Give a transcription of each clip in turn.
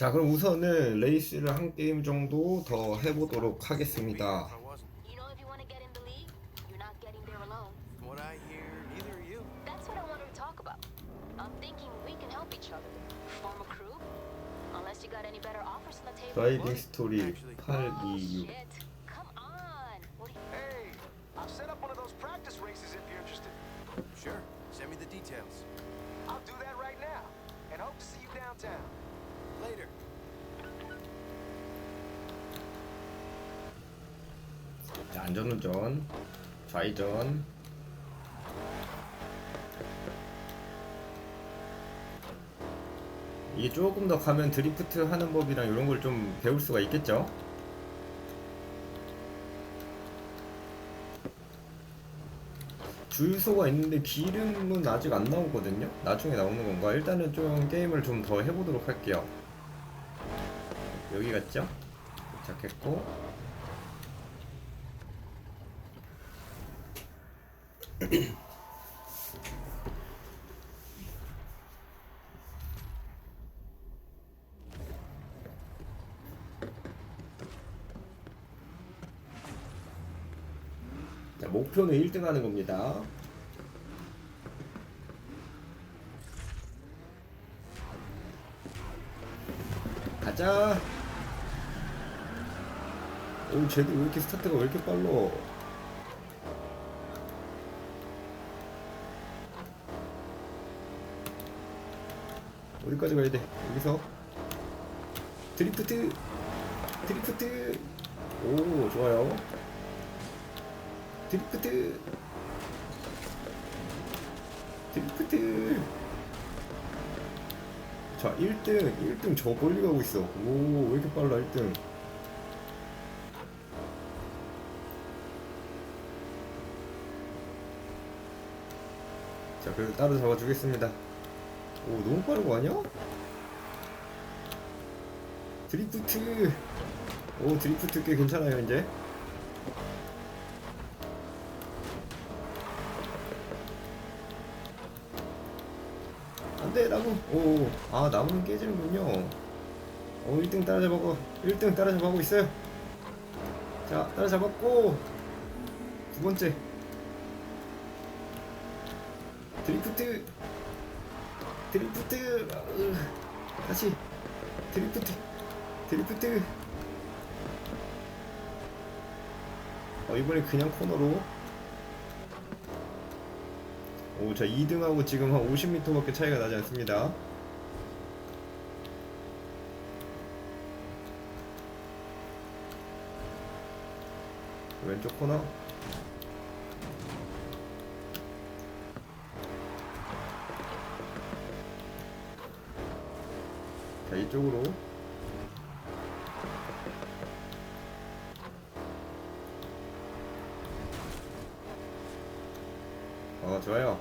자 그럼 우선은 레이스를 한 게임 정도 더 해보도록 하겠습니다 If I wasn't. You know, if you want to get in the league, you're not getting there alone. From what I hear, neither are you. That's what I wanted to talk about. I'm thinking we can help each other. Form a crew? Unless you got any better offers on the table. 드라이빙 스토리 Oh, 826 안전운전 좌회전. 이게 조금 더 가면 드리프트 하는 법이랑 이런 걸 좀 배울 수가 있겠죠? 주유소가 있는데 기름은 아직 안 나오거든요? 나중에 나오는 건가? 일단은 좀 게임을 좀 더 해보도록 할게요. 여기 갔죠? 도착했고 자, 목표는 1등 하는 겁니다. 가자. 오, 쟤도 왜 이렇게 스타트가 왜 이렇게 빨라? 어디까지 가야 돼? 여기서. 드리프트, 드리프트. 오, 좋아요. 드리프트. 드리프트. 자 1등 1등 저 멀리 가고 있어. 오 왜 이렇게 빨라 1등? 자 그래도 따로 잡아주겠습니다 오 너무 빠른 거 아니야? 드리프트. 오 드리프트 꽤 괜찮아요 이제. 안돼 나무. 오아 나무는 깨지는군요. 오 1등 따라잡아고 1등 따라잡아고 있어요. 자 따라잡았고 두 번째. 드리프트 드리프트 으, 다시 드리프트 드리프트 어 이번에 그냥 코너로 오, 자 2등하고 지금 한 50m밖에 차이가 나지 않습니다. 왼쪽 코너. 이쪽으로. 어 좋아요.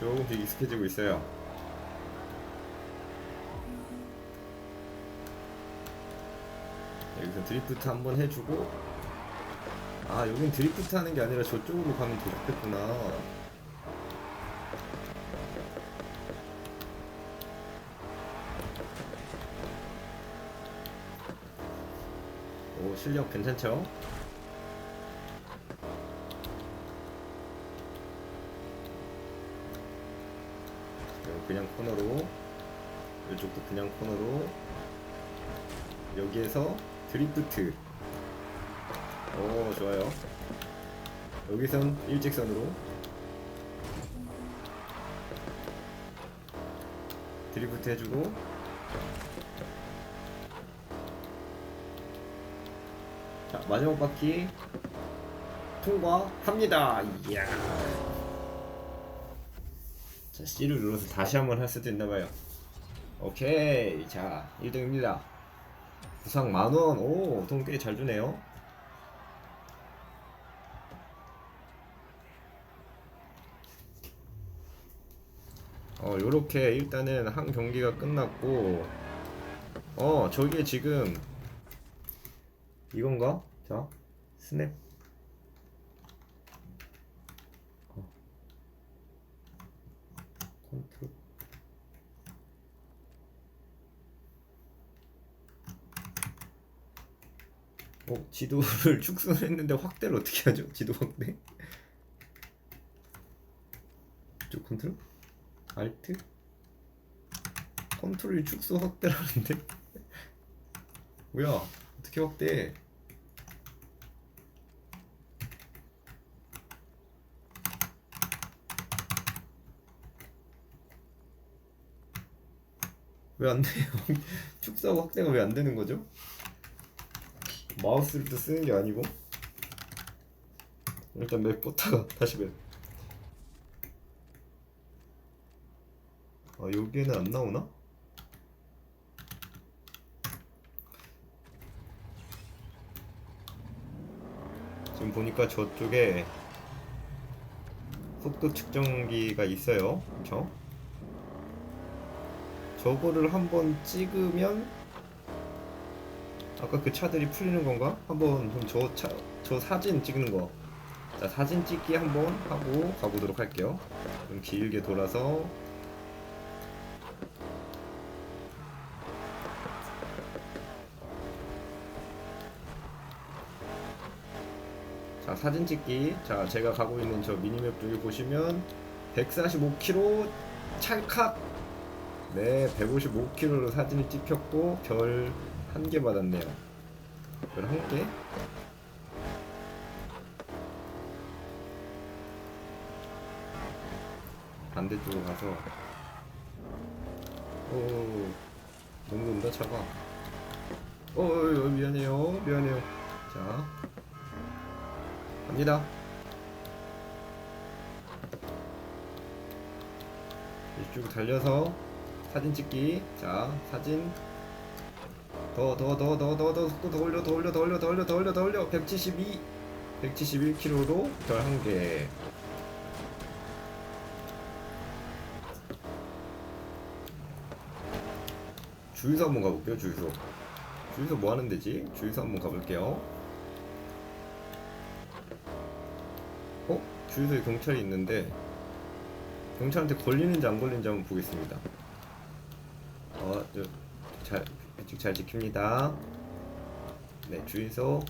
조금씩 익숙해지고 있어요. 여기서 드리프트 한번 해주고 아 여긴 드리프트 하는 게 아니라 저쪽으로 가면 더 좋겠구나 실력 괜찮죠? 요 그냥 코너로 이쪽도 그냥 코너로 여기에서 드리프트. 오 좋아요. 여기선 일직선으로. 드리프트 해주고 자 마지막 바퀴 통과합니다. 이야. 자 C를 눌러서 다시 한번 할 수도 있나봐요. 오케이. 자 1등입니다. 부상 만원. 오 돈 꽤 잘 주네요. 어 요렇게 일단은 한 경기가 끝났고 어 저기에 지금 이건가? 자 스냅 어. 컨트롤 어, 지도를 축소했는데 확대를 어떻게 하죠? 지도 확대? 저 컨트롤? 알트? 컨트롤이 축소 확대라는데? 뭐야? 어떻게 확대해? 왜 안 돼요? 축소 확대가 왜 안 되는 거죠? 마우스를 또 쓰는 게 아니고 일단 맵 꽂다가 다시 맵. 아 여기에는 안 나오나? 보니까 저쪽에 속도 측정기가 있어요. 그쵸? 저거를 한번 찍으면 아까 그 차들이 풀리는 건가? 한번 저 차, 저 사진 찍는 거. 자, 사진 찍기 한번 하고 가보도록 할게요. 좀 길게 돌아서 자, 사진 찍기. 자, 제가 가고 있는 저 미니맵 중에 보시면 145km 찰칵. 네, 155km로 사진이 찍혔고 별 한 개 받았네요. 별 한 개? 반대쪽으로 가서 오 논다 차가 어, 어, 어 미안해요 미안해요 자 갑니다. 이쪽으로 달려서 사진 찍기. 자 사진. 더 더 더 더 더 더 속도 더 올려 더 올려 더 올려 더 올려 더 올려 더 올려. 172 171km로 별 한 개. 주유소 한번 가볼게요 주유소. 주유소 뭐 하는 데지? 주유소 한번 가볼게요 어? 주유소에 경찰이 있는데 경찰한테 걸리는지 안 걸리는지 한번 보겠습니다 어, 저, 잘, 규칙 잘 지킵니다 네 주유소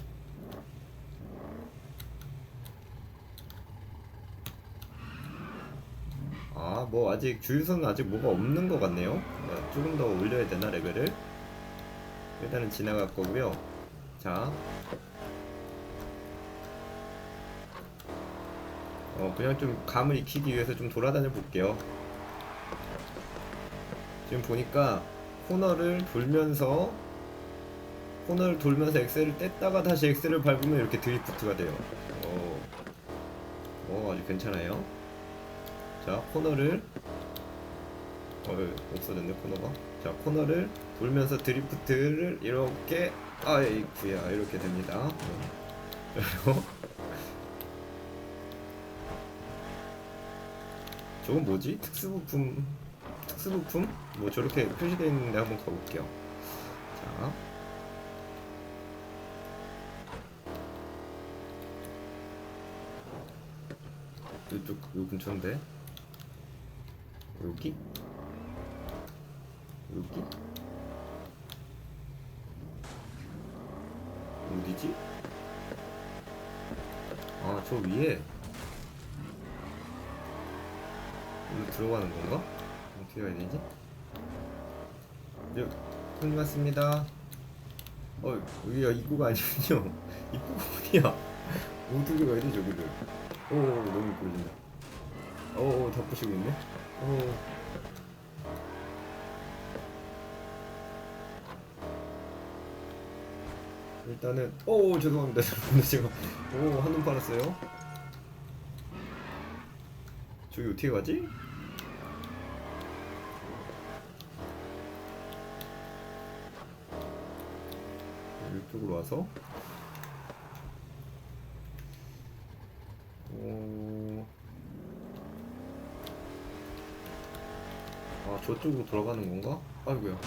아, 뭐 아직 주유소는 아직 뭐가 없는 것 같네요. 어, 조금 더 올려야 되나 레벨을? 일단은 지나갈 거고요. 자, 어 그냥 좀 감을 익히기 위해서 좀 돌아다녀 볼게요. 지금 보니까 코너를 돌면서 코너를 돌면서 엑셀을 뗐다가 다시 엑셀을 밟으면 이렇게 드리프트가 돼요. 어, 어 아주 괜찮아요. 자 코너를 어 없어졌네 코너가 자 코너를 돌면서 드리프트를 이렇게 아이쿠야 이렇게 됩니다 그리고 저건 뭐지 특수부품 특수부품 뭐 저렇게 표시되어 있는데 한번 가볼게요 자 이쪽 요 근처인데 여기? 여기? 어디지? 아, 저 위에. 여기 들어가는 건가? 어떻게 가야 되지? 네, 손님 왔습니다. 어, 여기가 입구가 아니군요. 입구가 어디야? 어떻게 가야 돼, 저기를? 오, 너무 끌린다. 오, 덮으시고 있네? 오. 일단은 오 죄송합니다 죄송합니다 제가 오 한눈 팔았어요 저기 어떻게 가지? 이쪽으로 와서 오... 아 저쪽으로 돌아가는 건가? 아이고야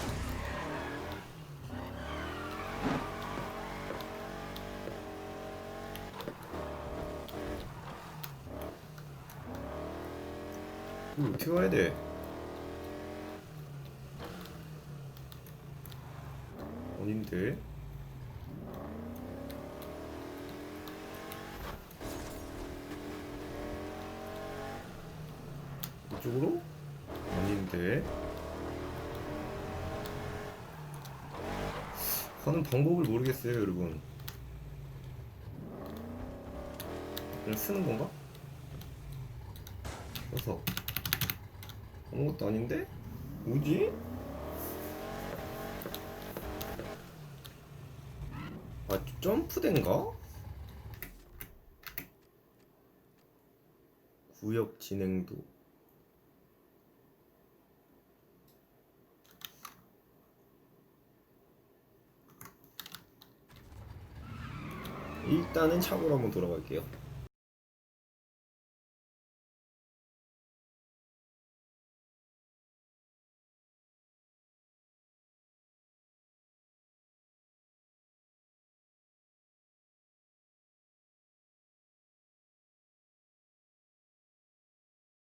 이거 어떻게 가야 돼? 아닌데? 이렇게 하는 방법을 모르겠어요 여러분 그냥 쓰는 건가? 써서 아무것도 아닌데? 뭐지? 아 점프된가? 구역 진행도 일단은 차고로 한번 돌아갈게요